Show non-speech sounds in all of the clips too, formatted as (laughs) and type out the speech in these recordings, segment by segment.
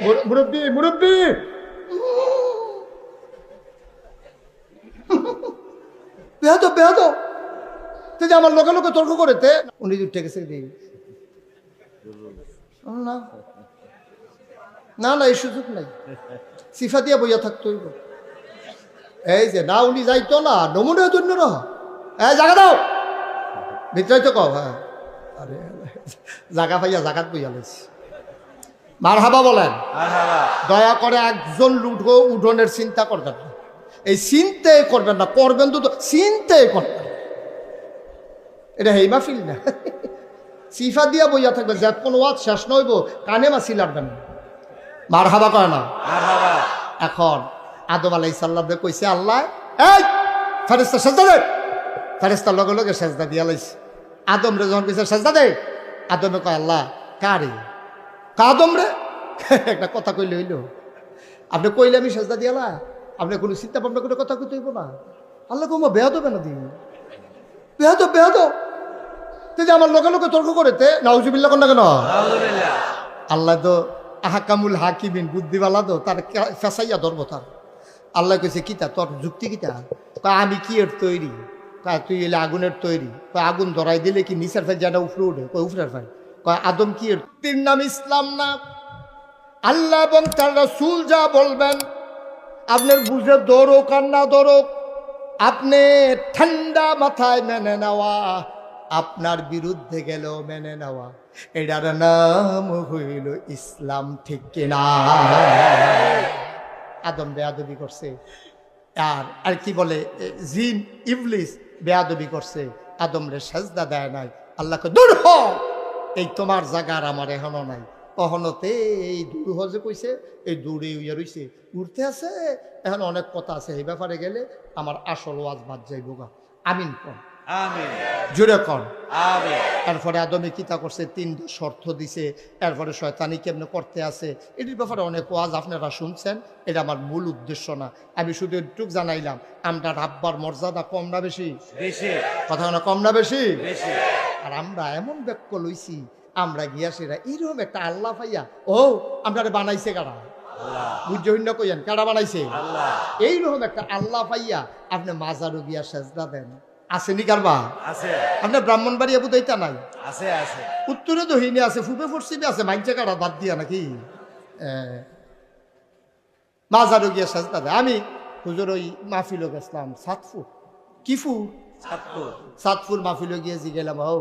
মুর- মুরব্বি মুরব্বি! বেহাতো বেহাতো! তুই যে আমার লোকে লোকে তর্ক করেতে উনি উঠে গেছে। দিই না। না না, এই সুযোগ নাই। সিফা দিয়া বইয়া থাকতো এই যে, না, উনি যাইতো না, নমুনা জন্য না এই জাগা দাও! ভিতরে তো কও হ্যাঁ। আরে জায়গা পাইয়া জাগাত বইয়া লইছি। মার হাবা বলেন দয়া করে একজন লুঠো উঠোনের চিন্তা করবেন না। এই চিন্তে করবেন না করবেন তো চিন্তে করবেন। এটা হেই মাহফিল না। সিফা দিয়া বইয়া থাকবে যে কোনো ওয়াজ শেষ নইব কানে মাসি লাগবেন না। মার হাবা করে না। এখন আদম আলাই সাল্লাম কইছে আল্লাহ এই ফেরেস্তা সেজদা দে। ফেরেস্তার লগে লগে সেজদা দিয়া লাইছে। আদম রে যখন কইছে সেজদা দে? আদমে কয় আল্লাহ কারে? কাদম রে একটা কথা কইলে হইল। আপনি কইলে আমি সেজদা দিয়ালা আপনি কোনো চিন্তা ভাবনা করে কথা কইতে হইব না। আল্লাহ কমা বেয়া দেবে না দিন। তো বেয়া তো তুই যে আমার লোকে লোকে তর্ক করেতে নাউজুবিল্লা কোন না কেন? আল্লাহ তো আহাকামুল হাকিবিন বুদ্ধিওয়ালা তো তার কে- ফেসাইয়া ধরবো তার। আল্লাহ কইছে কিতা? তোর যুক্তি কিতা? কয় আমি কি এর তৈরি? কয় তুই এলে আগুনের তৈরি? কয় আগুন ধরাই দিলে কি নিচের ফেল যেটা উপরে উঠে? কয় উপরের ফেল আদম কি তিন নাম ইসলাম না? আল্লাহ এবং তার রাসূল যা বলবেন, আপনার বুঝে দৌড়ক আর না দৌড়ক আপনি ঠান্ডা মাথায় মেনে নেওয়া, আপনার বিরুদ্ধে গেলেও মেনে নেওয়া। এটার নাম হইল ইসলাম, ঠিক কিনা আদম বেয়াদবি করছে। আর আর কি বলে জিন, ইবলিস বেয়াদবি করছে। আদম রে সেজদা দেয় নাই। আল্লাহকে দূর হ! এই তোমার জাগার আমার এখনও নাই। অহনতে এই দূর হ যে কইছে এই দূরে উইয়া রইছে উঠতে আছে এখন অনেক কথা আছে এই ব্যাপারে গেলে আমার আসল ওয়াজ বাদ যাইব গা। আমিন কন আমিন। জুড়ে কন আমিন। এরপরে আদমে কিতা করছে তিনটা শর্ত দিছে এরপরে শয়তানি কেমনে করতে আছে এটির ব্যাপারে অনেক ওয়াজ আপনারা শুনছেন এটা আমার মূল উদ্দেশ্য না। আমি শুধু একটু জানাইলাম আমরা রাব্বার মর্যাদা কম না বেশি? বেশি। কথা কম না বেশি? বেশি। আর আমরা এমন ব্যাক্য লইছি আমরা গিয়া সেরা এইরকম একটা আল্লাহ পাইয়া ও আমরা বানাইছে কারা? কইয়েন কারা বানাইছে? এইরকম একটা আল্লাহ পাইয়া আপনি মাজারও গিয়া সেজদা দেন। কারবা? আছে। আপনার ব্রাহ্মণবাড়ি এবু দইতা নাই? আছে আছে। উত্তরে তো হিনে আছে ফুপে পশ্চিমে আছে মাইনচে কাটা বাদ দিয়া নাকি? মাজারও গিয়া সাজদা দেয়। আমি হুজুর ওই মাহফিল গেছিলাম সাতফুর কিফু সাতফুর মাহফিল গিয়ে গেলাম হও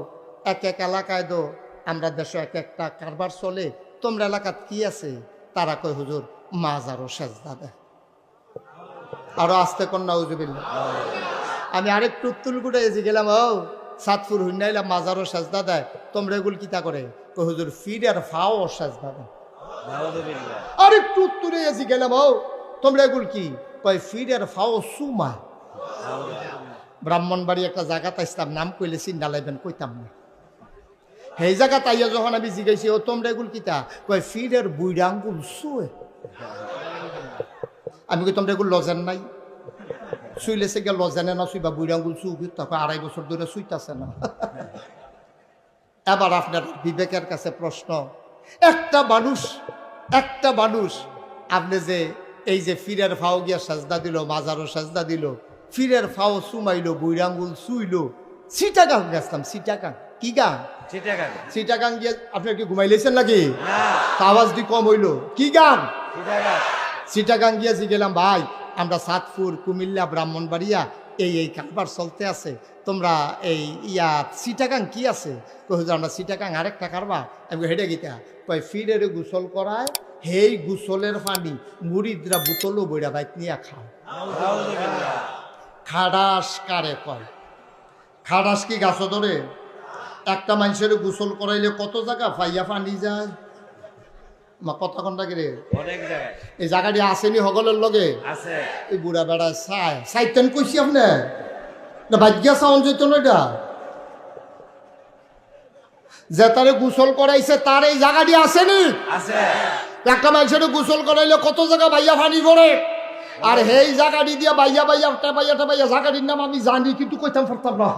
এক এক এলাকায় তো আমরা দেশে এক একটা কারবার চলে তোমরা এলাকাত কি আছে? তারা কয় হুজুর মাজারও সেজদা দেয়। আরও আসতে কন্যা হুজুবিল্লা আমি আরেকটু তুলগুড়ে এসে গেলাম ও সাতপুর হুন্নাইলাম মাজারও সাজদা দেয় তোমরা এগুলো কিতা করে? কই হুজুর ফিড আর ফাও সাজদা দেয়। আরেকটু উত্তরে এসে গেলাম ও তোমরা এগুলো কি? কয় ফিড আর ফাও সুমা। ব্রাহ্মণবাড়ি একটা জায়গা তাইছিলাম, নাম কইলে চিন্তা লাইবেন কইতাম না। সেই জায়গা তাইয়া যখন আমি জিগাইছি, ও তোমরা এগুলো কিতা? কয় ফিড আর বুইরা আঙ্গুল সুয়ে আমি কই, তোমরা এগুলো লজেন নাই? শুইলেছে গিয়ে লজেনে না শুইবা বুড়ি আঙ্গুল চুপ তখন আড়াই বছর ধরে শুইতাছে না। এবার আপনার বিবেকের কাছে প্রশ্ন, একটা মানুষ একটা মানুষ, আপনি যে এই যে ফিরের ফাও গিয়া সাজদা দিল, মাজারও সাজদা দিল ফিরের ফাও সুমাইলো বুড়ি আঙ্গুল শুইলো সিটাগাং গেছিলাম সিটাগাং কি গান? চিটাগাং সিটাগাং গিয়ে আপনি কি ঘুমাইলেছেন নাকি? না। তা আওয়াজ দি কম হইল। কি গান? চিটাগাং গিয়েছি গেলাম ভাই আমরা সাতপুর কুমিল্লা ব্রাহ্মণবাড়িয়া এই এই কারবার চলতে আছে। তোমরা এই ইয়া চিটাগাং কি আছে? হুজুর আমরা চিটাগাং আরেকটা কারবার। আমি হেঁটে গিতা। কয় ফিরের গোসল করায় হেই গোসলের পানি মুড়িদরা বোতলও বইরা বাইক নিয়ে খাও। খাডাস কারে কয়? খাডাস কি গাছ ধরে? একটা মানুষের গোসল করাইলে কত জায়গা ফাইয়া পানি যায়? মা অনেক জায়গায়। এই জায়গাটি আসেনি লগে? আছে। এই বুড়া বেড়া চাই চাইতেন কইছি আপনি? না ভাগ্যা চাউন যেত না এটা? যে তারে গোসল করাইছে তার এই জায়গাটি আসেনি? আছে। একটা মানুষের গোসল করাইলে কত জায়গা ভাইয়া পানি পড়ে? আর সেই জায়গাটি দিয়ে বাইয়া বাইয়া টেবাইয়া টেবাইয়া জায়গাটির নাম আমি জানি, কিন্তু কইতাম পারতাম না।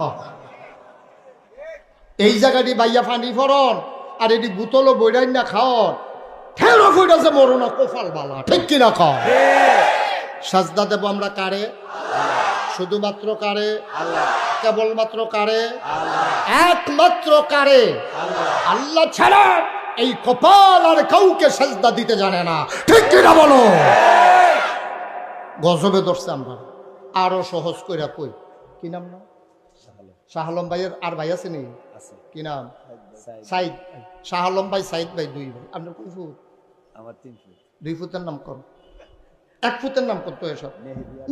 এই জায়গাটি বাইয়া পানি ফরন, আর এটি বোতলও বইরাই না খাওয়ার। ঠেরো ফুট আছে মরো না কোফাল বালা, ঠিক কিনা কর সাজদা দেব আমরা কারে? শুধুমাত্র কারে? কেবলমাত্র কারে? একমাত্র কারে? আল্লাহ ছাড়া এই কপাল আর কাউকে সাজদা দিতে জানে না, ঠিক কিনা বলো? গজবে ধরছে আমরা। আরও সহজ করে কই। কি নাম না? শাহ আলম ভাইয়ের আর ভাই আছে নি? কি নাম? সাইদ। সাইদ। শাহ ভাই সাইদ ভাই দুই ভাই। আপনার কোন ফুট? আমার তিন ফুট। দুই ফুটের নাম কর। এক ফুটের নাম করতো এসব।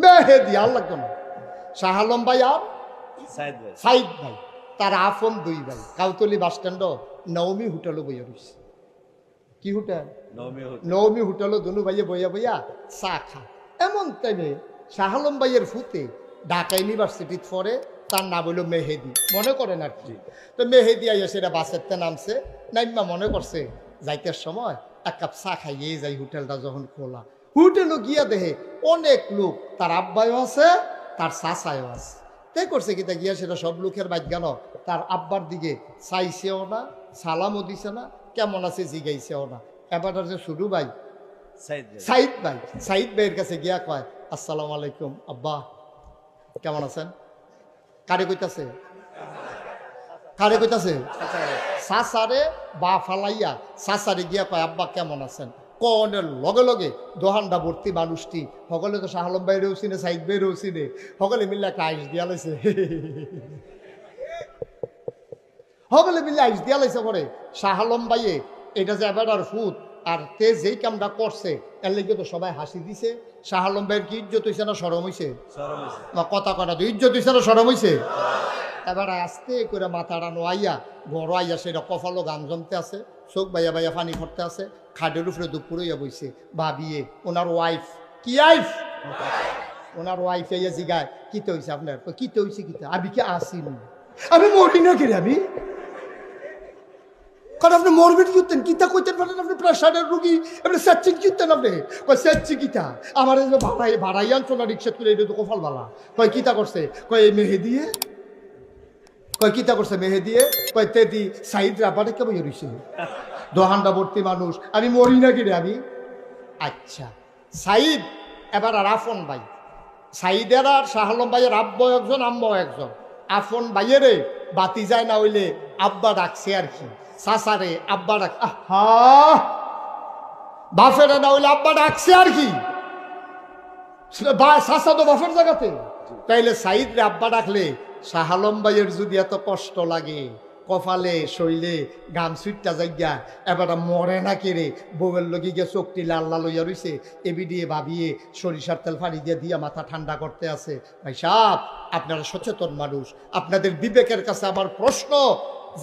মেহেদি আর লাগতো না। শাহ আলম ভাই আর সাইদ ভাই। তার আফম দুই ভাই। কাউতলি বাস স্ট্যান্ড নবমী হোটেলও বইয়া রয়েছে কি হোটেল? নবমী হোটেলও দুনু ভাইয়ে বইয়া বইয়া চা খা। এমন টাইমে শাহ আলম ভাইয়ের ফুতে ঢাকা ইউনিভার্সিটিত পড়ে তার নাম হইল মেহেদি। মনে করেন আর কি? তো মেহেদি আইয়া সেটা বাসেরতে নামছে। নাইমা মনে করছে যাইতে সময় এক কাপ চা খাইয়ে যাই হোটেলটা যখন খোলা। হোটেলও গিয়া দেখে অনেক লোক তার আব্বাইও আছে তার চাচাইও আছে। তাই করছে কিতা গিয়া সেটা সব লোকের বাইক গেল। তার আব্বার দিকে চাইছেও না সালামও দিছে না কেমন আছে জিগাইছেও না। এবার যে শুরু ভাই সাইদ ভাই। সাইদ ভাইয়ের কাছে গিয়া কয়, আসসালামু আলাইকুম, আব্বা, কেমন আছেন? কারে কইতাছে? কারে কইতাছে? সাসারে বা ফালাইয়া সাসারে গিয়া কয়, আব্বা, কেমন আছেন? কনের লগে লগে দোহানটা ভর্তি মানুষটি, সকলে তো শাহ আলম ভাইয়েরও চিনে, সাইদ ভাইয়েরও চিনে, সকলে মিলে একটা আইস দিয়া লাইছে। সকলে মিলে আইস দিয়া লাইছে পরে। শাহ আলম ভাইয়ে, এটা যে এবার আর ফুট আর তে যেই কামটা করছে এর লেগে তো সবাই হাসি দিছে। শাহ আলম ভাইয়ের কি ইজ্জত হইছে না সরম হয়েছে না কথা কটা তো ইজ্জত হইছে না সরম হইছে? এবার আস্তে করে মাথাটা নোয়াইয়া বড় আইয়া সেটা কফালো গান জমতে আছে চোখ বাইয়া বাইয়া পানি করতে আছে খাটের উপরে দুপুরইয়া বইছে ভাবিয়ে ওনার ওয়াইফ কি আইফ ওনার ওয়াইফ ইয়া জিগায় কিতে হইছে আপনার? কই, কিতে হইছে কিতে? আমি কি আসিনি? আমি মরি না কিরে আমি? কারণ আপনি মরবেন কিতেন কিতা কইতেন পারেন আপনি প্রেশারের রুগী, আপনি সেচ্ছেন কিতেন আপনি। কই সেচ্ছি কিতা? আমার এই যে ভাড়াই ভাড়াই আনছো না রিক্সা তুলে, এটা তো কফল বালা। কয়, কিতা করছে? কয়, এই মেহে দিয়ে কয়, কিতা করছে মেহে দিয়ে কয় তে দি সাইদ রাবারে কেমন রইছে। দোহান্ডা ভর্তি মানুষ। আমি মরি না কিরে আমি? আচ্ছা। সাইদ, এবার আর আফন ভাই। সাইদের আর শাহলম ভাইয়ের আব্বা একজন আম্মাও একজন। আফন ভাইয়েরে বাতি যায় না হইলে আব্বা ডাকছে আর কি। সাসারে আব্বা ডাক হা? বাফেরা না হইলে আব্বা ডাকছে আর কি। সাসা তো বাফের জায়গাতে। তাইলে সাইদ রে আব্বা ডাকলে শাহালম ভাইয়ের যদি এত কষ্ট লাগে। কপালে শৈলে গাম সুইটটা যাইয়া এবার মরে না কেড়ে বউয়ের লগি গিয়ে চোখটি লাল লাল হইয়া রইছে এবি দিয়ে ভাবিয়ে সরিষার তেল ফাড়ি দিয়ে দিয়া মাথা ঠান্ডা করতে আছে। ভাই সাপ আপনারা সচেতন মানুষ। আপনাদের বিবেকের কাছে আমার প্রশ্ন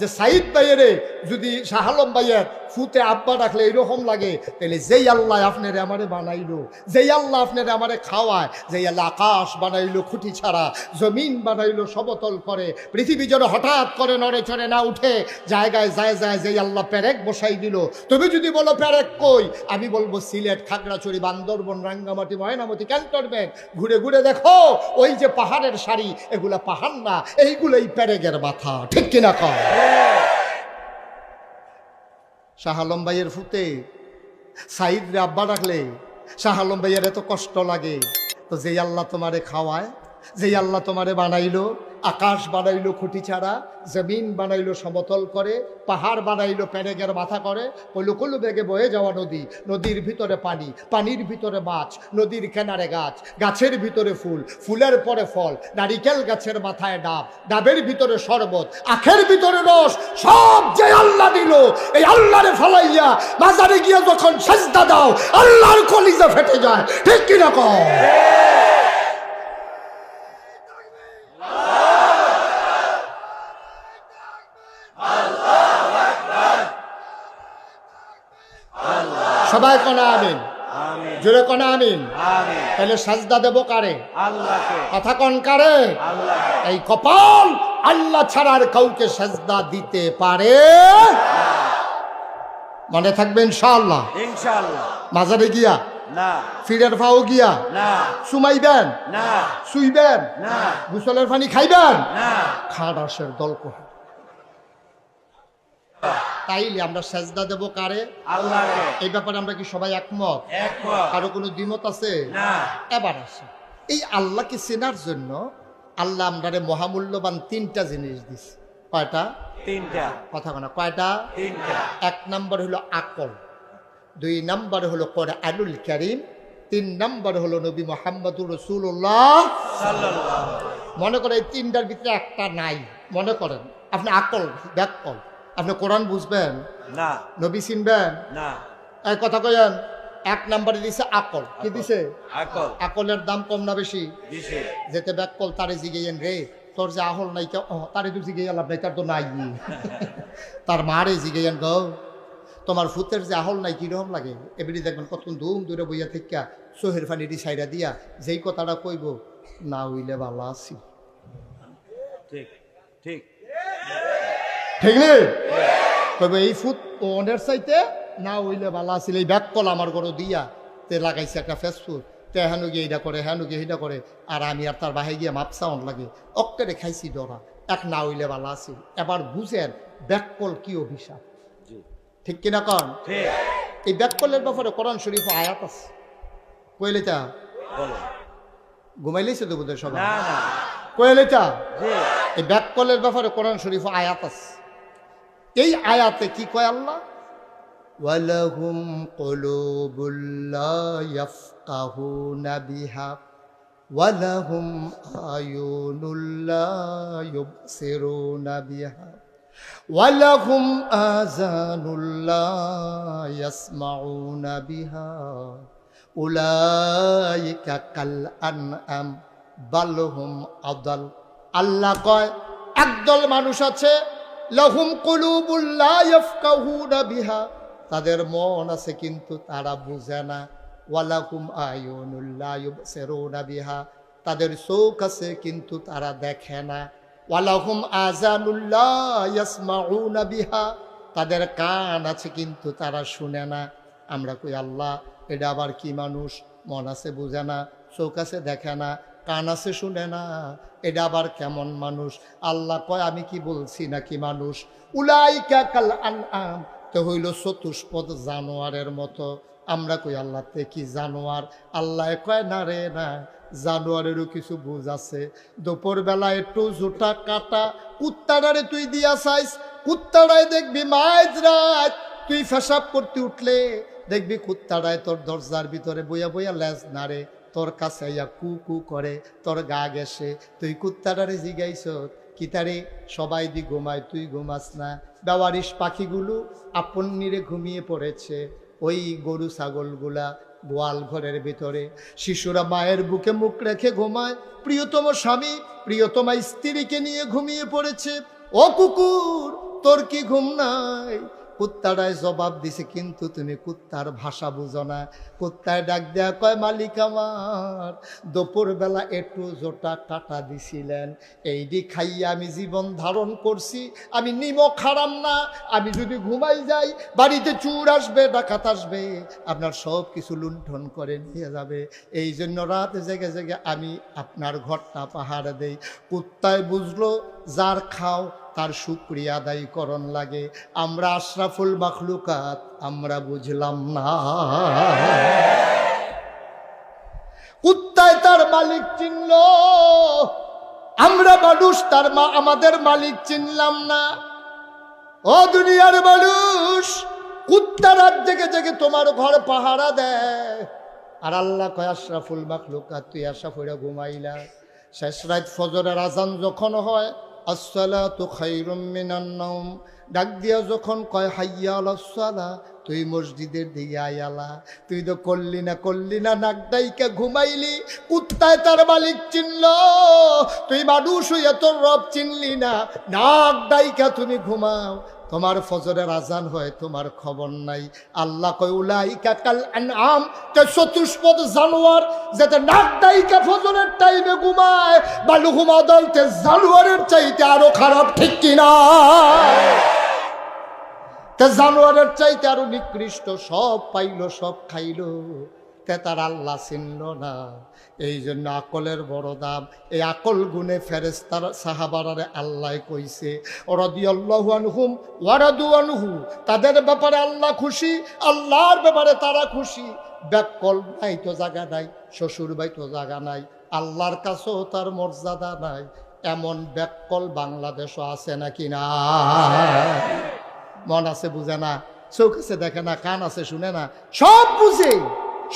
যে সাইদ ভাইয়েরে যদি শাহালম ভাইয়ের ফুতে আব্বা রাখলে এরকম লাগে, তাহলে যেই আল্লাহ আপনার আমারে বানাইলো, যেই আল্লাহ আপনার আমারে খাওয়ায়, যেই আল্লাহ আকাশ বানাইলো খুঁটি ছাড়া, জমিন বানাইলো সমতল করে, পৃথিবী যেন হঠাৎ করে নড়ে চড়ে না উঠে, জায়গায় যায় যায় যেই আল্লাহ প্যারেক বসাই দিল। তুমি যদি বলো প্যারেক কই? আমি বলব, সিলেট, খাগড়াছড়ি, বান্দরবন, রাঙ্গামাটি, ময়নামতি, ক্যান্টনমেন্ট। ঘুরে ঘুরে দেখো, ওই যে পাহাড়ের সারি, এগুলা পাহাড় না, এইগুলোই প্যারেগের মাথা, ঠিক কিনা কয়? শাহ আলম ভাইয়ের ফুতে সাইদ রে আব্বা ডাকলে শাহ আলম ভাইয়ের এত কষ্ট লাগে। তো যেই আল্লাহ তোমারে খাওয়ায়, যেই আল্লাহ তোমারে বানাইলো আকাশ বানাইলো খুঁটি ছাড়া, জমিন বানাইলো সমতল করে, পাহাড় বানাইলো প্যারেগের মাথা করে কলু কলু বেগে বয়ে যাওয়া নদী, নদীর ভিতরে পানি, পানির ভিতরে মাছ, নদীর কেনারে গাছ, গাছের ভিতরে ফুল, ফুলের পরে ফল, নারিকেল গাছের মাথায় ডাব, ডাবের ভিতরে শরবত, আখের ভিতরে রস, সব যে আল্লাহ দিল, এই আল্লাহরে ফলাইয়া বাজারে গিয়ে যখন সেজদা দাও, আল্লাহর কলিজা ফেটে যায়। ঠিক কীরকম সবাই কনা আমিন। জোরে কনা আমিন। তাহলে সাজদা দেব কারে? কথা কন কারে? এই কপাল আল্লাহ ছাড়ার কাউকে সাজদা দিতে পারে? মনে থাকবে ইনশাআল্লাহ। ইনশাআল্লাহ। মাজারে গিয়া? না। ফিরের ফাও গিয়া? না। সুমাইবেন? না। শুইবেন? না। গুসলের পানি খাইবেন? না। খাডাসের দল করে তাইলে আমরা সেজদা দেব কারে? এই ব্যাপারে আমরা কি সবাই একমত? একমত। কারও কোনো দ্বিমত আছে? না। এবার আসে। এই আল্লাহকে চেনার জন্য আল্লাহ আমরারে মহামূল্যবান তিনটা জিনিস দিছে। কয়টা? তিনটা। কথা না কয়টা? তিনটা। এক নম্বর হলো আকল। দুই নম্বর হলো কোরআনুল করিম। তিন নম্বর হলো নবী মোহাম্মদুর রসুল্লাহ সাল্লাল্লাহু মনে করেন এই তিনটার ভিতরে একটা নাই। মনে করেন। আপনি আকল ব্যাকল আপনি কোরআন বুঝবেন? না। নবী চিনবেন? না। এই কথা কয়েন এক নম্বরে দিছে আকল। কি দিছে? আকল। আকলের দাম কম না বেশি? দিছে। যেতে ব্যাকল তারে জিগেয়েন রে তোর যে আহল নাই তারে তো জিগেই লাভ নাই তার তো নাই। (laughs) তার মারে জিগেয়েন গো তোমার ফুতের যে আহল নাই কীরকম লাগে? এমনি দেখবেন কত ধুম দূরে বইয়া থেকে সোহের ফানিটি সাইডা দিয়া যেই কথাটা কইব না হইলে ভালো আছি। ঠিক ঠিক। ঠিক নেই কইব এই ফুট ওনের চাইতে না হইলে ভালো আছিল এই ব্যাক কল আমার ঘরে দিয়া তে লাগাইছে একটা ফেসবুক তে হেন গিয়ে এইটা করে হেন গিয়ে এইটা করে আর আমি আর তার বাহে গিয়ে মাপসা অন লাগে। অক্কেরে খাইছি ডরা এক না হইলে ভালো আছিল। এবার বুঝেন ব্যাক কল কি অভিশাপ। ঠিক কিনা? কন এই ব্যাক কলের ব্যাপারে কোরআন শরীফ আয়াত আছে। কইলে তা? বলো। ঘুমাইলেছে তো বোধহয় সবাই। কইলে তা? এই ব্যাক কলের ব্যাপারে কোরআন শরীফ আয়াত আছে। এই আয়াতে কি কয় আল্লাহ? ওয়ালাহুম কলুবুল্লা ইয়াফকাহুনা বিহা ওয়ালাহুম আয়ুনুল্লা ইউবসিরুনা বিহা ওয়ালাহুম আযানুল্লা ইয়াসমাউনা বিহা উলাইকা কাল আনআম বালহুম আদাল। আল্লাহ কয়, একদল মানুষ আছে লহুম কুলুবুল্লা ইয়াফকাহুনা বিহা। তাদের মন আছে কিন্তু তারা বুঝে না। ওয়ালাকুম আয়ুনুল্লা ইউবসিরুনা বিহা। তাদের চোখ আছে কিন্তু তারা দেখে না। ওয়ালাহুম আজানুল্লাহ বিহা। তাদের কান আছে কিন্তু তারা শুনে না। আমরা কই, আল্লাহ, এটা আবার কি মানুষ? মন আছে বুঝে না, চোখ আছে দেখে না। কান আছে শুনে না, এটা আবার কেমন মানুষ? আল্লাহ কয়, আমি কি বলছি নাকি মানুষ? উলাইকা কাল আনআম। তো হইল চতুষ্পদ জানোয়ারের মতো। আমরা কই, আল্লাহ তে কি জানোয়ার? আল্লাহ কয়, না রে, না। জানোয়ারেরও কিছু বুঝ আছে। দুপুর বেলা একটু জোটা কাটা কুত্তাডারে তুই দিয়া চাইস। কুত্তাডায় দেখবি মাঝ রাত। তুই ফেসাব করতে উঠলে দেখবি কুত্তাডায় তোর দরজার ভিতরে বইয়া বইয়া লেজ নাড়ে। তোর কাছে আইয়া কু কু করে, তোর গা গেছে তুই কুত্তাডারে জিগাইছ কি তারে সবাই দি ঘুমায়, তুই ঘুমাস না। বেওয়ারিশ পাখিগুলো আপন নিরে ঘুমিয়ে পড়েছে। ওই গরু ছাগলগুলা গোয়াল ঘরের ভিতরে। শিশুরা মায়ের বুকে মুখ রেখে ঘুমায়। প্রিয়তম স্বামী প্রিয়তমা স্ত্রীকে নিয়ে ঘুমিয়ে পড়েছে। ও কুকুর, তোর কি ঘুম নাই? কুত্তাটায় জবাব দিছে, কিন্তু তুমি কুত্তার ভাষা বুঝো না। কুত্তায় ডাক দেয়া কয়, মালিক আমার দুপুর বেলা একটু জোটা টাটা দিছিলেন। এই দি খাইয়া আমি জীবন ধারণ করছি, আমি নিমক হারাম না, আমি যদি ঘুমাই যাই, বাড়িতে চুর আসবে, ডাকাত আসবে, আপনার সব কিছু লুণ্ঠন করে নিয়ে যাবে। এই জন্য রাত জেগে জেগে আমি আপনার ঘরটা পাহাড় দেই। কুত্তায় বুঝলো যার খাও, তার শুক্রিয়া আদায় করণ লাগে। আমরা আশরাফুল মাখলুকাত, আমরা বুঝলাম না। কুত্তায় তার মালিক চিনল, আমরা মানুষ, তার মা আমাদের মালিক চিনলাম না। ও দুনিয়ার মানুষ কুত্তা রাত জেগে জেগে তোমার ঘর পাহারা দেয়। আর আল্লাহ কয়, আশরাফুল মাখলুকাত, তুই আশা ফইরা ঘুমাইলা। শেষ রাত ফজরের আজান যখন হয় আসসালাতু তো মিনান নাওম। ডাক দিয়া যখন কয়, হাইয়া আলাসসালা তুই মসজিদের দিকে আয়ালা তুই তো করলি না করলি না নাকডাইকে ঘুমাইলি। কুত্তায় তার মালিক চিনল। তুই মানুষ হইয়া তোর রব চিনলি না। নাক ডাইকা তুমি ঘুমাও। তোমার ফজরের আজান হয়, তোমার খবর নাই। আল্লাহ কয় উলাই কাকাল আম তে চতুষ্পদ জানোয়ার যাতে নাক ডাইকা ফজরের টাইমে ঘুমায় বালু ঘুমা দলতে জানোয়ারের চাইতে আরও খারাপ, ঠিক কিনা তে জানোয়ারের চাইতে আরও নিকৃষ্ট, সব পাইলো, সব খাইলো, তে তার আল্লাহ চিনল না। এই জন্য আকলের বড় দাম, এই আকল গুণে ফেরেস্তার সাহাবারারে আল্লাহ কইছে তাদের ব্যাপারে আল্লাহ খুশি, আল্লাহর ব্যাপারে তারা খুশি। ব্যাকল নাই তো জায়গা নাই, শ্বশুর বাই তো জায়গা নাই, আল্লাহর কাছেও তার মর্যাদা নাই, এমন ব্যাকল বাংলাদেশও আছে নাকি না? মন আছে বুঝে না, চোখ আছে দেখে না, কান আছে শুনে না, সব বুঝে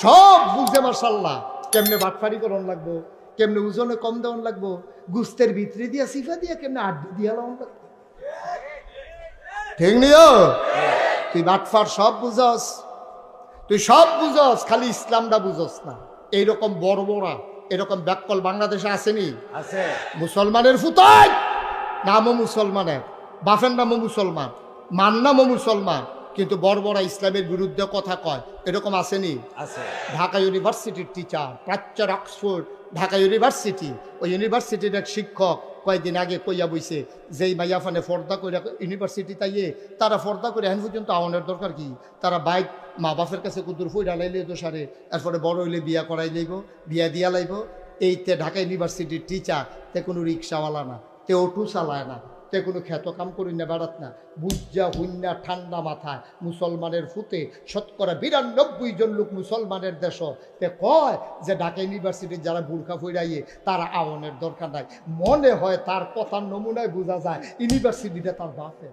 সব বুঝে মার্শাল্লাহ কেমনে বাটফারি করন লাগবো? কেমনে ওজনে কম দেওয়ান লাগবো? গুস্তের ভিতরে দিয়া সিফা দিয়া কেমনে আড্ডি দিয়া লাগান লাগবো? ঠিক নিও তুই বাটফার সব বুঝস। তুই সব বুঝস খালি ইসলামটা বুঝস না। এইরকম বড় বড়া এরকম ব্যাককল বাংলাদেশে আসেনি? আছে। মুসলমানের ফুতাই! নামও মুসলমানের বাফের নামও মুসলমান মান নামও মুসলমান। কিন্তু বড় ইসলামের বিরুদ্ধে কথা কয়। এরকম আসেনি। আছে। ঢাকা ইউনিভার্সিটির টিচার প্রাচ্যর অক্সফোর্ড ঢাকা ইউনিভার্সিটি ওই ইউনিভার্সিটির এক শিক্ষক কয়েকদিন আগে কইয়া বইছে যেই মাইয়াফানে ফর্দা করে ইউনিভার্সিটি তাইয়ে তারা ফর্দা করে এখন পর্যন্ত আওয়ানোর দরকার কি? তারা বাইক মা বাপের কাছে কুদুর ফুইরা লাইলে দোষারে এরপরে বড় হইলে বিয়া করাই লইব বিয়া দিয়া লাইব। এইতে ঢাকা ইউনিভার্সিটির টিচার তে কোনো রিক্সাওয়ালা না তে অটো চালায় না। তে কোনো খ্যাত কাম করি না, বেড়াত না। বুজ্জা হুন্না ঠান্ডা মাথায়। মুসলমানের ফুতে শতকরা বিরানব্বই জন লোক মুসলমানের দেশ। তে কয় যে ঢাকা ইউনিভার্সিটির যারা বুর্খা ফুরাইয়ে, তারা আওয়ানের দরকার নাই। মনে হয় তার কথার নমুনায় বোঝা যায়, ইউনিভার্সিটিটা তার বাপের।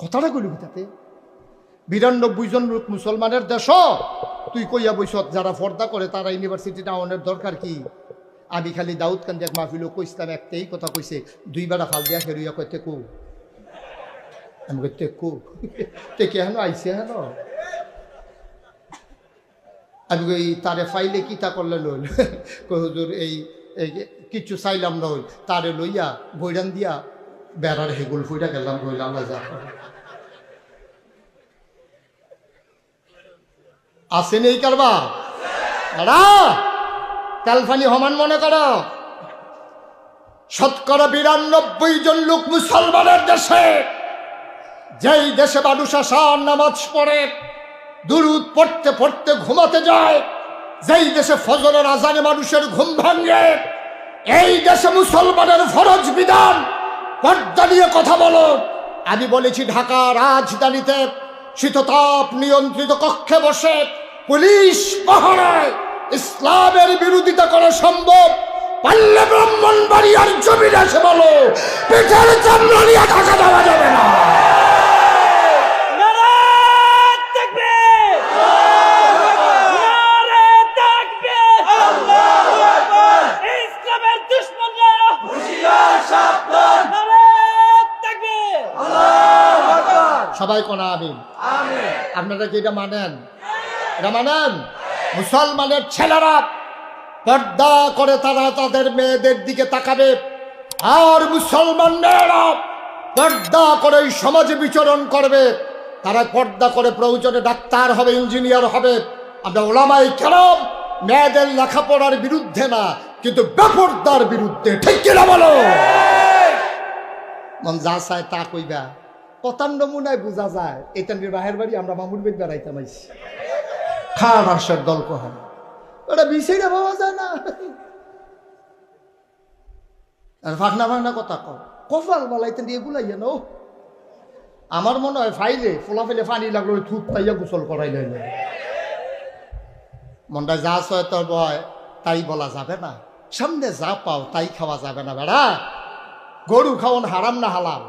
কথাটা কইলি তাতে বিরানব্বই জন লোক মুসলমানের দেশ। তুই কইয়া বইস যারা ফর্দা করে, তারা ইউনিভার্সিটিটা আওয়ানের দরকার কি? আমি খালি দাউদ কান্দি এক মাহফিল কইসলাম একটাই কথা কইছে দুইবার ফাল দিয়া হেরুইয়া কই তেকু আমি কই তেকু তেকে হেন? আইসে হেন? আমি কই, তারে ফাইলে কি তা করলে লইল? কই, হুজুর, এই কিচ্ছু চাইলাম না হই তারে লইয়া বৈরান দিয়া, বেড়ার হেগুল ফুইটা গেলাম রইল আল্লাহ যা। আসেন এই কারবা দাঁড়া! তেলফানি হমান মনে করো? শতকরা বিরানব্বই জন লোক মুসলমানের দেশে। যেই দেশে মানুষ আসার নামাজ পড়ে, দুরুদ পড়তে পড়তে ঘুমাতে যায়, যেই দেশে ফজরের আজানে মানুষের ঘুম ভাঙে, এই দেশে মুসলমানের ফরজ বিধান। পর্দা নিয়ে কথা বলো। আমি বলেছি, ঢাকা রাজধানীতে শীততাপ নিয়ন্ত্রিত কক্ষে বসে পুলিশ পাহারায় ইসলামের বিরোধিতা করা সম্ভব। পাল্লে ব্রাহ্মণ বাড়ি আর জমিন এসে বলো পেটের চামড়া নিয়ে ঢাকা দেওয়া যাবে না! সবাই কোনা আমিন। আপনারা কি এটা মানেন? এটা মানেন? মুসলমানের ছেলেরা পর্দা করে তারা তাদের মেয়েদের দিকে তাকাবে। আর মুসলমান মেয়েরা পর্দা করে সমাজে বিচরণ করবে। তারা পর্দা করে প্রয়োজনে ডাক্তার হবে, ইঞ্জিনিয়ার হবে। আমরা ওলামাই কেরাম, মেয়েদের লেখাপড়ার বিরুদ্ধে না, কিন্তু বেপর্দার বিরুদ্ধে। ঠিক কিনা বলো? মন যা চায় তা কইবা। কথার নমুনায় বোঝা যায় এটা বাহের বাড়ি আমরা মামুর বেদ বেড়াইতাম আইসি খান হাসের দল কহান ওটা বিষয়টা পাওয়া যায় না। আর ফাঁকনা ফাঁকনা কথা কও। কপাল বলাইতে দিয়ে গুলাইয়া নো আমার মনে হয় ফাইলে, ফোলা ফেলে পানি লাগল থুত তাইয়া গোসল করাই লইল। মনটা যা সয় তোর বয়, তাই বলা যাবে না। সামনে যা পাও, তাই খাওয়া যাবে না বেড়া। গরু খাওয়ান হারাম না হালাল।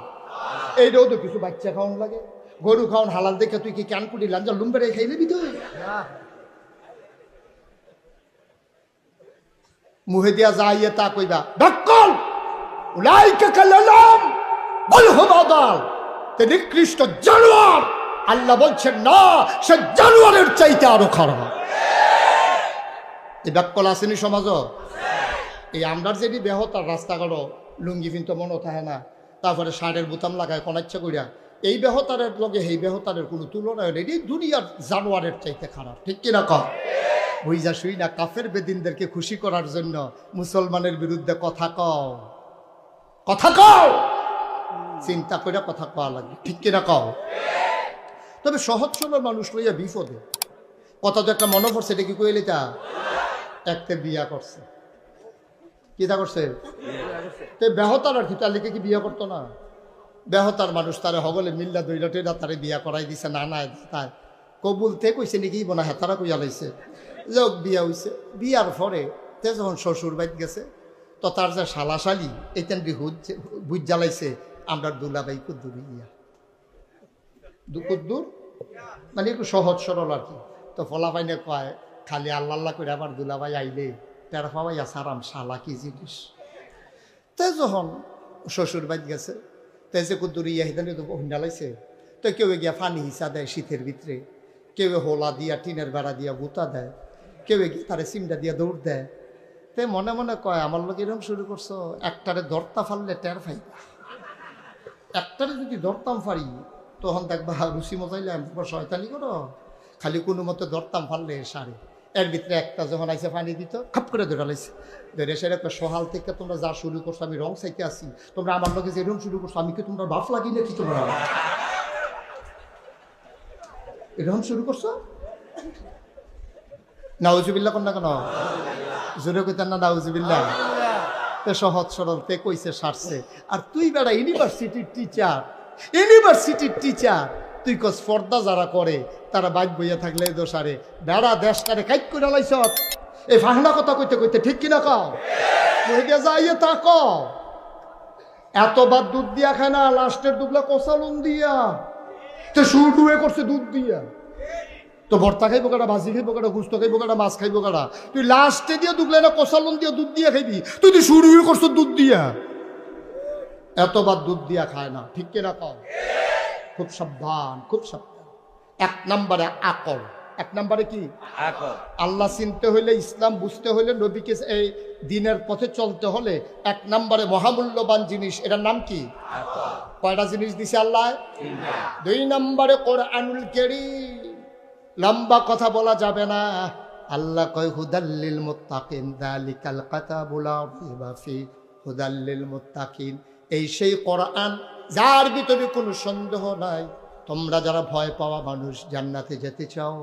এইটাও তো কিছু বাচ্চা খাওয়ান লাগে। গরু খাওয়ান হালাল দেখে তুই কি ক্যান কুটি লাঞ্জা লুম্বেরে খাই নিবি তুই মুহে দিয়া যাইয়ে তা কইবা ডক্কল উলাইকে কালাম বল হুমাদাল তে নিকৃষ্ট জানোয়ার। আল্লাহ বলছেন না সে জানোয়ারের চাইতে আরও খারাপ। এই ব্যাককল আসেনি সমাজ এই আমরার যেটি বেহতার রাস্তাঘাট লুঙ্গি কিন্তু মনে থাকে না। তারপরে শার্টের বোতাম লাগায় কনাচ্ছা করিয়া এই বেহতারের লগে এই বেহতারের কোনো তুলনা না। এটি দুনিয়ার জানোয়ারের চাইতে খারাপ। ঠিক কিনা কম বুঝা শুই না কাফের বেদিনদেরকে খুশি করার জন্য মুসলমানের বিরুদ্ধে কথা কও। কথা কও! চিন্তা করে কথা কওয়া লাগবে। ঠিক কিনা কও? তবে সহজ সরল মানুষ লইয়া বিপদে। কথা তো একটা মনে পড়ছে এটা কি কইলে তা একতে বিয়া করছে। কি তা করছে? তো বেহতার আর কি তার লিখে কি বিয়া করতো না? বেহতার মানুষ, তারে হগলে মিল্লা দইলা টইলা তারে বিয়া করাই দিছে না না তাই। কবুল তে কইছে নাকি বনা হেতারা কইয়া লাইছে। যাক বিয়া হইছে। বিয়ার পরে তে যখন শ্বশুর বাইত গেছে, তো তার যে শালাশালি এইতেন বিহুদ বুঝ জ্বালাইছে, আমরা দুলাবাই কুদ্দুর ইয়া। কুদ্দুর? মানে একটু সহজ সরল আর কি। তো ফলাফাইনে কয়, খালি আল্লাহ আল্লাহ করে আবার দুলাভাই আইলে, টেরা পাওয়াই আসারাম শালা কি জিনিস। তে যখন শ্বশুর বাইত গেছে তে যে কুদ্দুরি ইয়াহিদানি তো হুন্ডালাইছে তো কেউ গিয়া ফানি হিসা দেয় শীতের ভিতরে কেউ হোলা দিয়া টিনের বেড়া দিয়া গুতা দেয় কেউ গিয়ে তারে সিমটা দিয়া দৌড় দেয় তে মনে মনে কয় আমার লোক এরকম শুরু করছ একটারে দরতা ফাললে টের ফাইবা একটারে যদি দরতাম পারি তখন দেখবা রুচি মজাইলে শয়তানি করো খালি কোনো মতে ধরতাম পারলে সারে এর ভিতরে একটা যখন আইসে পানি দিত, খাপ করে ধরে লাইছে। ধরে সেটা সহাল থেকে তোমরা যা শুরু করছ, আমি রং সাইতে আসি। তোমরা আমার লোকে যে এরকম শুরু করছ, আমি কি তোমরা বাপ লাগিলে কি তোমরা? এরকম শুরু করছ? নাউজুবিল্লা না কেন? জোরে কইতেন না নাউজুবিল্লা তে সহজ সরল, তে কইছে সারছে। আর তুই বেড়া ইউনিভার্সিটির টিচার ইউনিভার্সিটির টিচার তুই কস স্পর্ধা যারা করে, তারা বাইক বইয়া থাকলে দোষারে বেড়া দেশটারে কাইট করে লাইছ। এই ফাহনা কথা কইতে কইতে ঠিক কিনা কও? হয়ে যাইয়ে তা ক এতবার দুধ দিয়া খায় না, লাস্টের দুবলা কষালুন দিয়া। তো সুর ডুয়ে করছে দুধ দিয়া। তো ভর্তা খাইবো কাটা ভাজি খাইবো কাটা গুস্ত খাইবো কাটা মাছ খাইবো কাটা তুই লাস্টে দিয়ে দুগলে না কষালন দিয়ে দুধ দিয়ে খাইবি? তুই তুই শুরু করছ দুধ দিয়া। এতবার দুধ দিয়া খায় না, ঠিক কিনা কম খুব সাবধান খুব সাবধান। এক নম্বরে আকল। এক নম্বরে কি? আল্লাহ চিনতে হইলে ইসলাম বুঝতে হইলে নবীকে এই দিনের পথে চলতে হলে এক নম্বরে মহামূল্যবান জিনিস এটার নাম কি? কয়টা জিনিস দিছে আল্লাহ? দুই নম্বরে কোরআনুল কেরি লম্বা কথা বলা যাবে না। আল্লাহ কয় হুদাল্লিল মুত্তাকিন দালিকাল কাতাবুল ফি হুদাল্লিল মুত্তাকিন। এই সেই কোরআন যার ভিতরে কোনো সন্দেহ নাই, তোমরা যারা ভয় পাওয়া মানুষ, জান্নাতে যেতে চাও।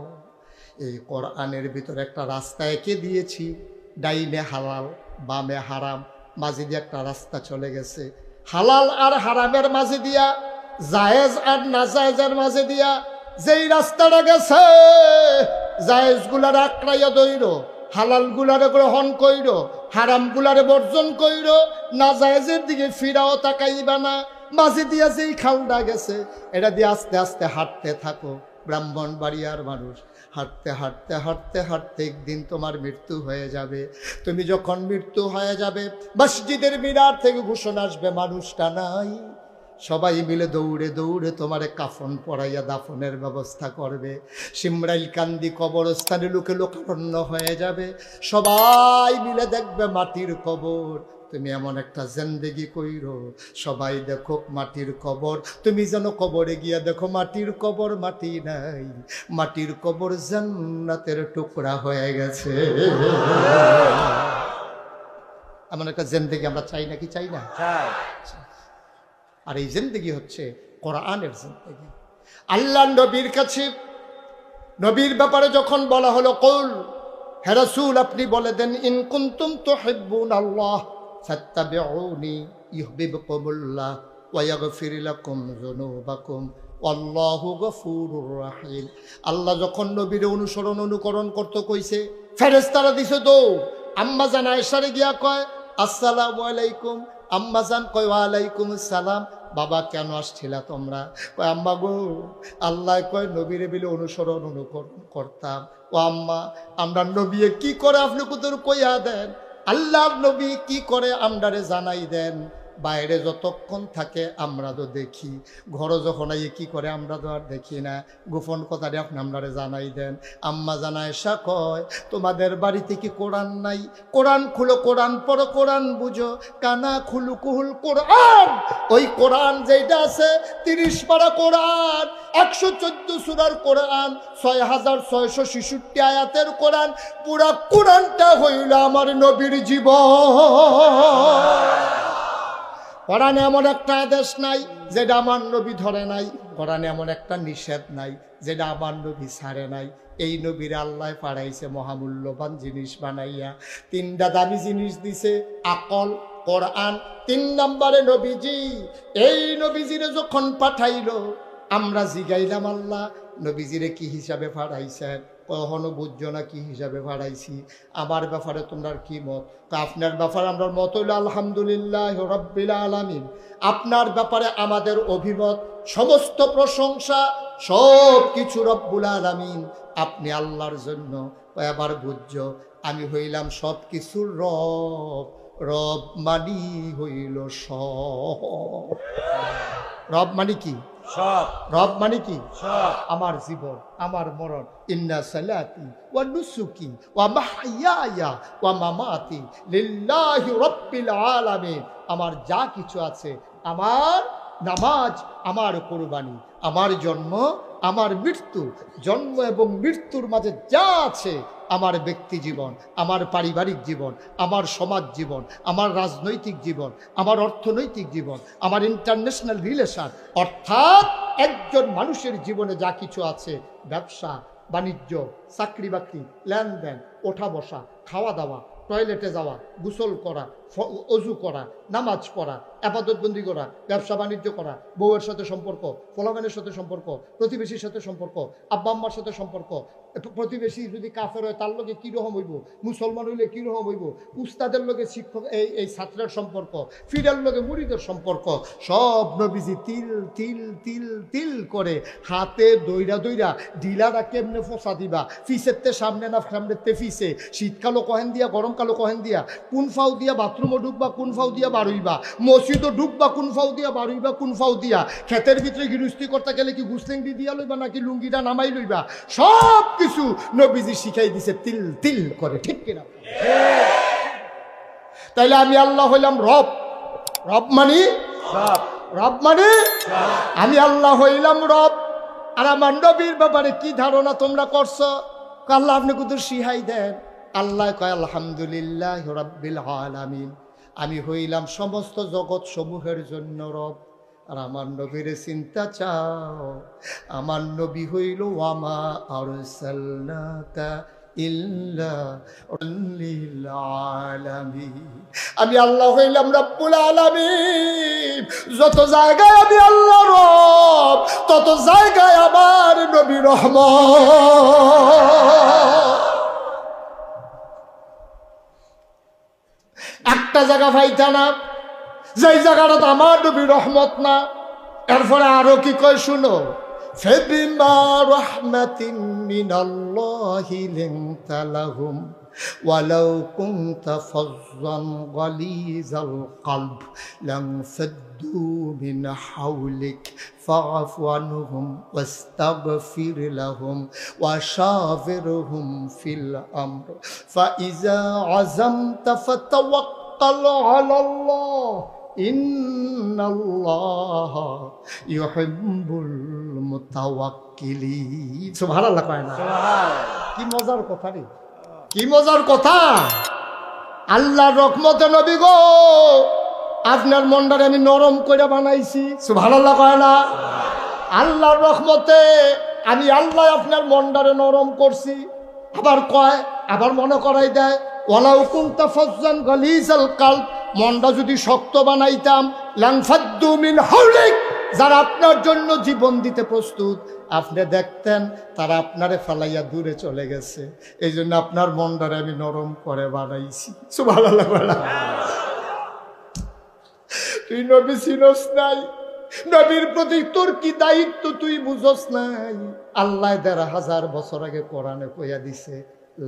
এই কোরআনের ভিতরে একটা রাস্তা এঁকে দিয়েছি। ডাইনে হালাল, বামে হারাম মাঝে দিয়ে একটা রাস্তা চলে গেছে। হালাল আর হারামের মাঝে দিয়া, জায়েজ আর নাজায়েজের মাঝে দিয়া যেই রাস্তাটা গেছে জায়েজগুলার আঁকড়াইয়া দইর হালাল গুলারে গ্রহণ কইর হারাম গুলারে বর্জন কইর, নাজায়েজের দিকে ফিরাও তাকাইবা না। মাঝে দিয়া যেই খালটা গেছে, এটা দিয়ে আস্তে আস্তে হাঁটতে থাকো, ব্রাহ্মণ বাড়িয়ার মানুষ। হাঁটতে হাঁটতে হাঁটতে হাঁটতে একদিন তোমার মৃত্যু হয়ে যাবে। তুমি যখন মৃত্যু হয়ে যাবে, মসজিদের মিনার থেকে ঘোষণা আসবে, মানুষটা নাই। সবাই মিলে দৌড়ে দৌড়ে তোমারে কাফন পরাইয়া দাফনের ব্যবস্থা করবে। সিমরাইল কান্দি কবরস্থানে লোকে লোকারণ্য হয়ে যাবে। সবাই মিলে দেখবে মাটির কবর। তুমি এমন একটা জেন্দেগি কইরো। সবাই দেখো মাটির কবর। তুমি যেন কবরে গিয়া দেখো মাটির কবর মাটি নাই। মাটির কবর জান্নাতের টুকরা হয়ে গেছে। এমন একটা জেন্দেগি আমরা চাই নাকি চাই না? আর এই জিন্দগি হচ্ছে কোরআনের জিন্দগি। আল্লাহ নবীর কাছে নবীর ব্যাপারে যখন বলা হলো কৌল হেরাসুল আপনি বলে দেন ইন কুন্তুম তো হেব্বুন আল্লাহ আল্লাহু যখন নবীর অনুসরণ অনুকরণ করতে কইছে, ফেরেশতারা দিছে, দৌড়। আম্মা জান আয়েশারে গিয়া কয়, আসসালামু আলাইকুম। আম্মা জান কয়, ওয়ালাইকুম সালাম বাবা, কেন আসছিলা তোমরা? কয়, আম্মা গো, আল্লাহ কয়, নবীর বিলে অনুসরণ অনুকরণ করতাম। ও আম্মা, আমরা নবী কি করে আপনি কুতুর কইয়া দেন? আল্লাহর নবী কি করে আমরারে জানাই দেন? বাইরে যতক্ষণ থাকে আমরা তো দেখি। ঘরে যখন আইয়ে কি করে আমরা তো আর দেখি না। গোপন কথাটি আপনি আমরারে জানাই দেন। আম্মা জানায় সা কয়, তোমাদের বাড়িতে কি কোরআন নাই? কোরআন খুলো, কোরআন পড়ো, কোরআন বুঝো। কানা খুলু কুহুল কোরআন। ওই কোরআন যেটা আছে, তিরিশ পারা কোরআন, একশো চোদ্দ সুরার কোরআন, ছয় হাজার ছয়শো ছেষট্টি আয়াতের কোরআন, পুরা কোরআনটা হইল আমার নবীর জীবন। কোরআনে এমন একটা আদেশ নাই, যেটা আমার নবী ধরে নাই। কোরআনে এমন একটা নিষেধ নাই, যেটা আমার নবী ছাড়ে নাই। এই নবীর আল্লাহ পাড়াইছে মহামূল্যবান জিনিস বানাইয়া। তিনটা দামি জিনিস দিছে, আকল, কোরআন। তিন নম্বরে নবীজি, এই নবীজিরে যখন পাঠাইল, আমরা জিগাইলাম আল্লাহ, নবীজিরে কি হিসাবে পাঠাইছেন? কখনো বুঝছ না কি হিসাবে ভাড়াইছি আমার ব্যাপারে তোমরা কি মত? তা আপনার ব্যাপারে আমরা মত হইল আলহামদুলিল্লাহ রব্বিল আলামিন। আপনার ব্যাপারে আমাদের অভিমত, সমস্ত প্রশংসা সব কিছু রব্বুল আলামিন। আপনি আল্লাহর জন্য এবার বুঝছ, আমি হইলাম সব কিছুর রব। রব মানি হইল সব। রব মানে কি? রব মানে কি? আমার জীবন আমার মরণ। ইন্না সালাতি ওয়া নুসুকি ওয়া মাহইয়ায়া ওয়া মামাতি লিল্লাহি রাব্বিল আলামিন। আমার যা কিছু আছে আমার নামাজ আমার কোরবানি আমার জন্ম আমার মৃত্যু, জন্ম এবং মৃত্যুর মাঝে যা আছে আমার ব্যক্তি জীবন, আমার পারিবারিক জীবন, আমার সমাজ জীবন, আমার রাজনৈতিক জীবন, আমার অর্থনৈতিক জীবন, আমার ইন্টারন্যাশনাল রিলেশন অর্থাৎ একজন মানুষের জীবনে যা কিছু আছে, ব্যবসা, বাণিজ্য চাকরি বাকরি লেনদেন ওঠা বসা খাওয়া দাওয়া টয়লেটে যাওয়া, গোসল করা অজু করা, নামাজ পড়া আপাদতবন্দি করা, ব্যবসা বাণিজ্য করা, বউয়ের সাথে সম্পর্ক, ফলাগানের সাথে সম্পর্ক, প্রতিবেশীর সাথে সম্পর্ক, আব্বা আম্মার সাথে সম্পর্ক প্রতিবেশী যদি কাফের হয় তার লগে কীরকম হইব? মুসলমান হইলে কীরকম হইব? উস্তাদের লগে শিক্ষক, এই এই ছাত্রের সম্পর্ক, ফিরার লগে মুড়িদের সম্পর্ক, সব নবীজি তিল তিল তিল তিল করে হাতে দইরা দইরা ঢিলারা কেমনে ফসা দিবা? ফিসেরতে সামনে না সামনেতে ফিসে? শীতকালও কহেন দিয়া, গরমকালও কহেন দিয়া কোন ফাউ দিয়া বাথরুমও ঢুকবা কোন ফাউ দিয়া বারুইবা মসজিদও ঢুকবা কোন ফাউ দিয়া বারুইবা কোন ফাউ দিয়া? ক্ষেতের ভিতরে গৃহস্থী করতে গেলে কি গুসলেঙ্গি দিয়া লইবা নাকি লুঙ্গিটা নামাই লইবা? সব কিছু নবীজি শিখাই দিছে তিল তিল করে ঠিক কিনা? তাইলে আমি আল্লাহ হইলাম রব। রব মানি? রব। মানে? আমি আল্লাহ হইলাম রব। আর আমার নবীর ব্যাপারে কি ধারণা তোমরা করছ? আল্লাহ আপনি কুতুর সিহাই দেন। আল্লাহ কয়, আলহামদুলিল্লাহ রব্বিল আলামিন। আমি হইলাম সমস্ত জগৎ সমূহের জন্য রব। আর আমার নবীর চিন্তা চাও, আমার নবী হইল, ওয়ামা আর আমি আল্লাহ হইলাম রব্বুল আলামিন। যত জায়গায় আমি আল্লাহ রব, তত জায়গায় আমার নবী রহমান একটা জায়গা ভাইতা না, যেই জায়গাটা আমার নবী রহমত না, এরপরে আরও কি কয় শুনো? فبما رحمة من الله لنت لهم ولو كنت فظا غليظ القلب لانفضوا من حولك فاعف عنهم واستغفر لهم وشاورهم في الأمر فإذا عزمت فتوكل على الله কি কথা কি কথা। নবী গো আপনার মন্ডারে আমি নরম করে বানাইছি। সুভানাল্লাহ কয় না। আল্লাহর রহমতে আমি আল্লাহ আপনার মন্ডারে নরম করছি। আবার কয় আবার মনে করাই দেয় ওলাউকুন তাফজান গলিজাল কাল মনটা যদি শক্ত বানাইতাম লাংফাদ্দু হাউলিক যারা আপনার জন্য জীবন দিতে প্রস্তুত, আপনি দেখতেন তারা আপনারে ফালাইয়া দূরে চলে গেছে। এই জন্য আপনার মনটারে আমি নরম করে বানাইছি। তুই নবী চিনস নাই। নবীর প্রতি তোর কি দায়িত্ব তুই বুঝস নাই। আল্লাহ দেড় হাজার বছর আগে কোরআনে কইয়া দিছে,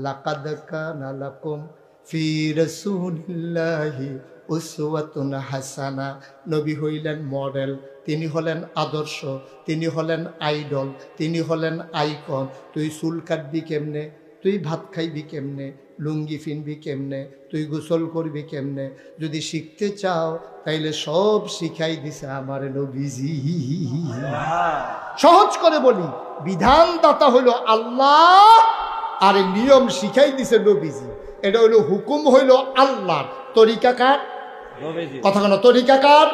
লাকাদ কানা লাকুম ফি রাসূলিল্লাহি উসওয়াতুন হাসানা, নবী হইলেন মডেল, তিনি হলেন আদর্শ, তিনি হলেন আইডল, তিনি হলেন আইকন। তুই চুল কাটবি কেমনে? তুই ভাত খাইবি কেমনে? লুঙ্গি ফিনবি কেমনে? তুই গোসল করবি কেমনে? যদি শিখতে চাও, তাইলে সব শিখাই দিছে আমার নবীজি। সহজ করে বলি, বিধানদাতা হইল আল্লাহ, আর নিয়ম শিখাই দিছে নবীজি। এটা হইল হুকুম হইল আল্লাহর। তরিকা কার নবীজি কথা কোনো তরিকাকার